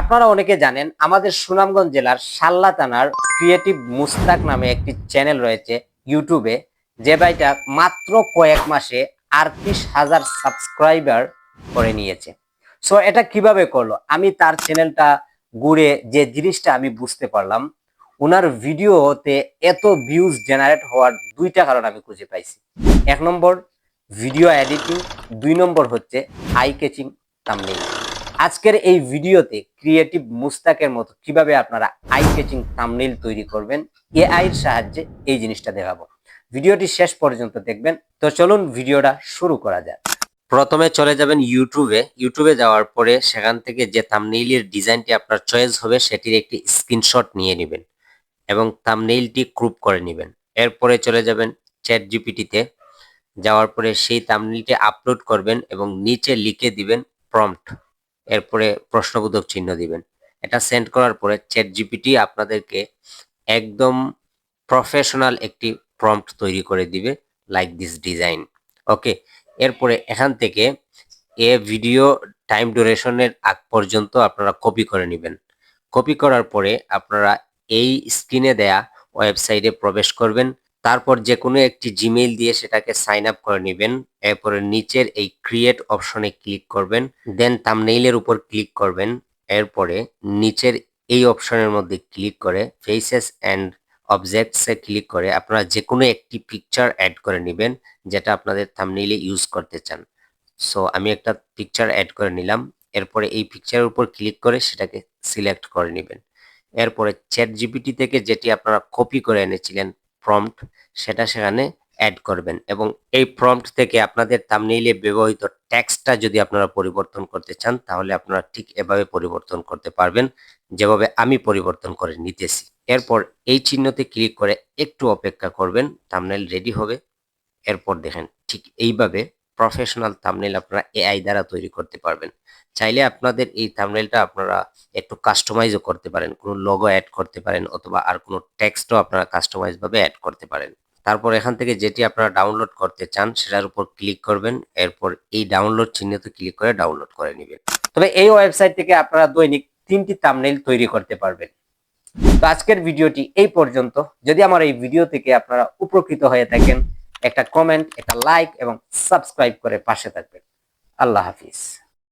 আপনারা অনেকে জানেন, আমাদের সুনামগঞ্জ জেলার সাল্লা থানার ক্রিয়েটিভ মুস্তাক নামে একটি চ্যানেল রয়েছে ইউটিউবে, যে ভাইটা মাত্র কয়েক মাসে আটত্রিশ হাজার সাবস্ক্রাইবার করে নিয়েছে। সো এটা কীভাবে করল? আমি তার চ্যানেলটা ঘুরে যে জিনিসটা আমি বুঝতে পারলাম ওনার ভিডিওতে এত ভিউজ জেনারেট হওয়ার দুইটা কারণ আমি খুঁজে পাইছি। এক নম্বর ভিডিও এডিটিং দুই নম্বর হচ্ছে আই ক্যাচিং থাম্বনেল আজকের এই ভিডিওতে ক্রিয়েটিভ মুস্তাকের মতো কীভাবে আপনারা আই ক্যাচিং থাম্বনেল তৈরি করবেন এআই এর সাহায্যে এই জিনিসটা দেখাবো। ভিডিওটি শেষ পর্যন্ত দেখবেন। তো চলুন ভিডিওটা শুরু করা যাক। প্রথমে চলে যাবেন ইউটিউবে ইউটিউবে যাওয়ার পরে সেখান থেকে যে থাম্বনেইলের ডিজাইনটি আপনার চয়েস হবে, সেটির একটি স্ক্রিনশট নিয়ে নেবেন এবং থাম্বনেইলটি ক্রুপ করে নেবেন। এরপরে চলে যাবেন চ্যাট জিপিটিতে যাওয়ার পরে সেই থাম্বনেইলটি আপলোড করবেন এবং নিচে লিখে দিবেন প্রম্পট এরপরে প্রশ্নবোধক চিহ্ন দিবেন। এটা সেন্ড করার পরে চ্যাট জিপিটি আপনাদেরকে একদম প্রফেশনাল একটি প্রম্পট তৈরি করে দিবে লাইক দিস ডিজাইন ওকে এরপরে এখান থেকে এ ভিডিও টাইম ডিউরেশনের আগ পর্যন্ত আপনারা কপি করে নেবেন। কপি করার পরে আপনারা এই স্ক্রিনে দেয়া ওয়েবসাইটে প্রবেশ করবেন। তারপর যে কোনো একটি জিমেইল দিয়ে সেটাকে সাইন আপ করে নেবেন। এরপরে নিচের এই ক্রিয়েট অপশনে ক্লিক করবেন। দেন থাম্বনেইলের উপর ক্লিক করবেন। এরপরে নিচের এই অপশনের মধ্যে ক্লিক করে ফেসেস অ্যান্ড অবজেক্টসে ক্লিক করে আপনারা যে কোনো একটি পিকচার অ্যাড করে নেবেন, যেটা আপনাদের থাম্বনেইলে ইউজ করতে চান। সো আমি একটা পিকচার অ্যাড করে নিলাম। এরপরে এই পিকচারের উপর ক্লিক করে সেটাকে সিলেক্ট করে নেবেন। এরপরে চ্যাট জিপিটি থেকে যেটি আপনারা কপি করে এনেছিলেন প্রম্পট সেটা সেখানে অ্যাড করবেন এবং এই প্রম্পট থেকে আপনাদের থাম্বনেইলে ব্যবহৃত ট্যাক্সটা যদি আপনারা পরিবর্তন করতে চান, তাহলে আপনারা ঠিক এভাবে পরিবর্তন করতে পারবেন যেভাবে আমি পরিবর্তন করে নিতেছি। এরপর এই চিহ্নতে ক্লিক করে একটু অপেক্ষা করবেন থাম্বনেইল রেডি হবে। এরপর দেখেন ঠিক এইভাবে প্রফেশনাল থামনেল আপনারা এআই দ্বারা তৈরি করতে পারবেন। চাইলে আপনাদের এই থাম্বনেইলটা আপনারা একটু কাস্টমাইজও করতে পারেন। কোনো লোগো অ্যাড করতে পারেন অথবা আর কোনো টেক্সটও আপনারা কাস্টমাইজভাবে অ্যাড করতে পারেন। তারপর এখান থেকে যেটি আপনারা ডাউনলোড করতে চান, সেটার উপর ক্লিক করবেন। এরপর এই ডাউনলোড চিহ্নতে ক্লিক করে ডাউনলোড করে নেবেন। তবে এই ওয়েবসাইট থেকে আপনারা দৈনিক তিনটি থাম্বনেইল তৈরি করতে পারবেন। তো আজকের ভিডিওটি এই পর্যন্ত। যদি আমার এই ভিডিও থেকে আপনারা উপকৃত হয়ে থাকেন একটা কমেন্ট একটা লাইক এবং সাবস্ক্রাইব করে পাশে থাকবেন। আল্লাহ হাফিজ।